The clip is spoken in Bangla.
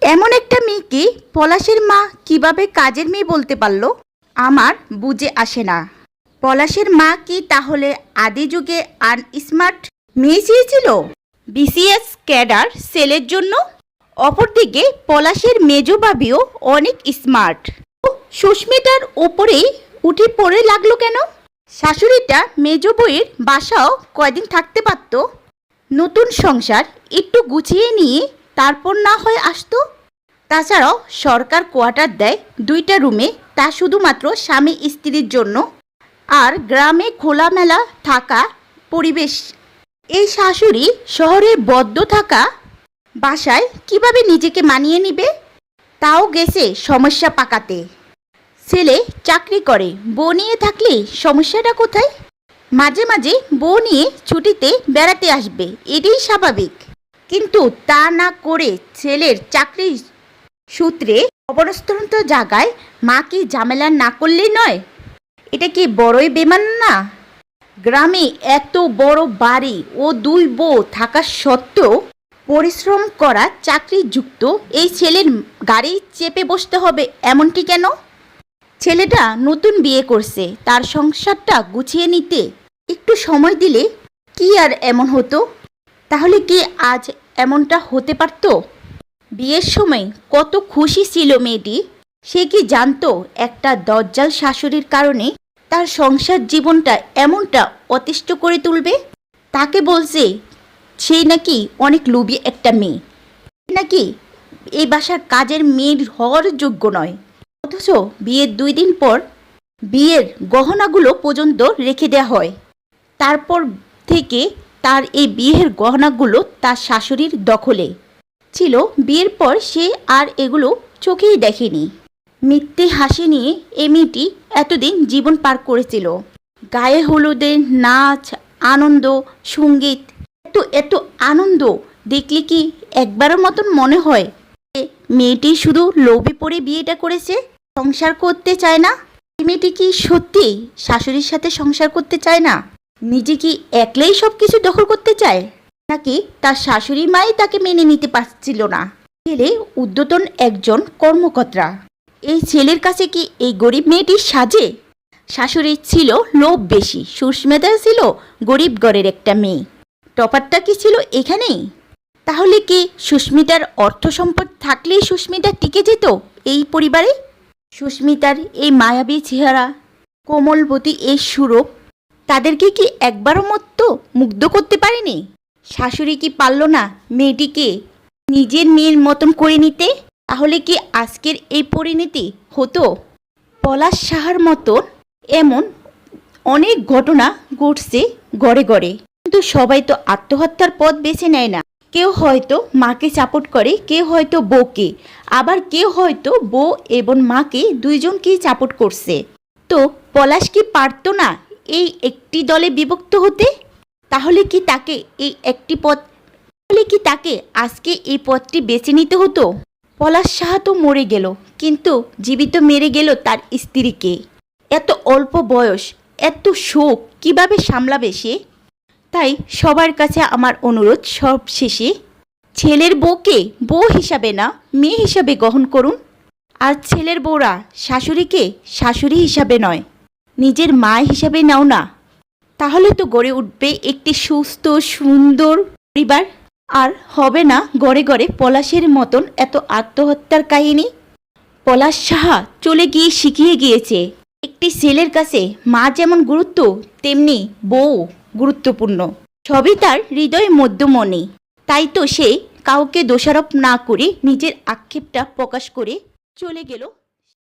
এমন একটা মেয়েকে পলাশের মা কীভাবে কাজের মেয়ে বলতে পারল? আমার বুঝে আসে না। পলাশের মা কি তাহলে আদি যুগে আন স্মার্ট মেয়ে চেয়েছিল? বিসিএস ক্যাডার সেলের জন্য? অপরদিকে পলাশের মেজো বাবিও অনেক স্মার্ট। সুস্মিতার ওপরেই উঠে পড়ে লাগল কেন? শাশুড়িটা মেজো বইয়ের বাসাও কয়দিন থাকতে পারতো? নতুন সংসার একটু গুছিয়ে নিয়ে তারপর না হয় আসতো? তাছাড়াও সরকার কোয়ার্টার দেয় দুইটা রুমে, তা শুধুমাত্র স্বামী স্ত্রীর জন্য। আর গ্রামে খোলামেলা থাকা পরিবেশ। এই শাশুড়ি শহরে বদ্ধ থাকা বাসায় কীভাবে নিজেকে মানিয়ে নিবে? তাও গেছে সমস্যা পাকাতে। ছেলে চাকরি করে, বউ নিয়ে থাকলে সমস্যাটা কোথায়? মাঝে মাঝে বউ নিয়ে ছুটিতে বেড়াতে আসবে, এটাই স্বাভাবিক। কিন্তু তা না করে ছেলের চাকরি সূত্রে অবস্থান্ত জায়গায় মা কি ঝামেলা না করলেই নয়? এটা কি বড়ই বেমান না? গ্রামে এত বড় বাড়ি ও দুই বউ থাকা সত্ত্বেও পরিশ্রম করা চাকরিযুক্ত এই ছেলের গাড়ি চেপে বসতে হবে এমনটি কেন? ছেলেটা নতুন বিয়ে করছে, তার সংসারটা গুছিয়ে নিতে একটু সময় দিলে কি আর এমন হতো? তাহলে কি আজ এমনটা হতে পারতো? বিয়ের সময় কত খুশি ছিল মেয়েটি। সে কি জানতো একটা দজ্জাল শাশুড়ির কারণে তার সংসার জীবনটা এমনটা অতিষ্ঠ করে তুলবে? তাকে বলছে, সে নাকি অনেক লোভী একটা মেয়ে। নাকি এই বাসার কাজের মেয়ের হওয়ার যোগ্য নয়। অথচ বিয়ের দুই দিন পর বিয়ের গহনাগুলো পর্যন্ত রেখে দেওয়া হয়। তারপর থেকে তার এই বিয়ের গহনাগুলো তার শাশুড়ির দখলে। ছিল বিয়ের পর সে আর এগুলো চোখেই দেখেনি। মিথ্যে হাসি নিয়ে এ মেয়েটি এতদিন জীবন পার করেছিল। গায়ে হলুদে নাচ, আনন্দ, সংগীত, এত এত আনন্দ দেখলে কি একবারের মতন মনে হয় মেয়েটি শুধু লোভে পড়ে বিয়েটা করেছে? সংসার করতে চায় না? মেয়েটি কি সত্যি শাশুড়ির সাথে সংসার করতে চায় না? নিজে কি একলাই সব কিছু দখল করতে চায়? নাকি তার শাশুড়ি মাই তাকে মেনে নিতে পারছিল না? ছেলে উদ্যতন একজন কর্মকর্তা। এই ছেলের কাছে কি এই গরিব মেয়েটি সাজে? শাশুড়ির ছিল লোভ বেশি, সুস্মিতা ছিল গরিব ঘরের একটা মেয়ে। টপারটা কি ছিল এখানেই? তাহলে কি সুস্মিতার অর্থ সম্পদ থাকলেই সুস্মিতা টিকে যেত এই পরিবারে? সুস্মিতার এই মায়াবী চেহারা, কোমলবতী এই সুরূপ তাদেরকে কি একবারও মতো মুগ্ধ করতে পারেনি? শাশুড়ি কি পারল না মেয়েটিকে নিজের মেয়ের মতন করে নিতে? তাহলে কি আজকের এই পরিণতি হতো? পলাশ সাহার মতন এমন অনেক ঘটনা ঘটছে গড়ে গড়ে কিন্তু সবাই তো আত্মহত্যার পথ বেছে নেয় না। কেউ হয়তো মাকে সাপোর্ট করে, কেউ হয়তো বউকে। আবার কেউ হয়তো বউ এবং মাকে দুইজনকেই সাপোর্ট করছে। তো পলাশ কি পারতো না এই একটি দলে বিভক্ত হতে, তাহলে কি তাকে এই একটি পথ তাহলে কি তাকে আজকে এই পথটি বেছে নিতে হতো? পলাশ সাহা তো মরে গেল, কিন্তু জীবিত মেরে গেল তার স্ত্রীকে। এত অল্প বয়স, এত শোক, কীভাবে সামলাবে সে? তাই সবার কাছে আমার অনুরোধ সব শেষে ছেলের বউকে বউ হিসাবে না, মেয়ে হিসাবে গ্রহণ করুন। আর ছেলের বউরা শাশুড়িকে শাশুড়ি হিসাবে নয়। নিজের মা হিসাবে নাও না। তাহলে তো গড়ে উঠবে একটি সুস্থ, সুন্দর পরিবার। আর হবে না গড়ে গড়ে পলাশের মতন এত আত্মহত্যার কাহিনী? পলাশ সাহা চলে গিয়ে শিখিয়ে গিয়েছে, একটি ছেলের কাছে মা যেমন গুরুত্ব, তেমনি বউ গুরুত্বপূর্ণ। সবই তার হৃদয় মধ্যমণি। তাই তো সে কাউকে দোষারোপ না করে নিজের আক্ষেপটা প্রকাশ করে চলে গেল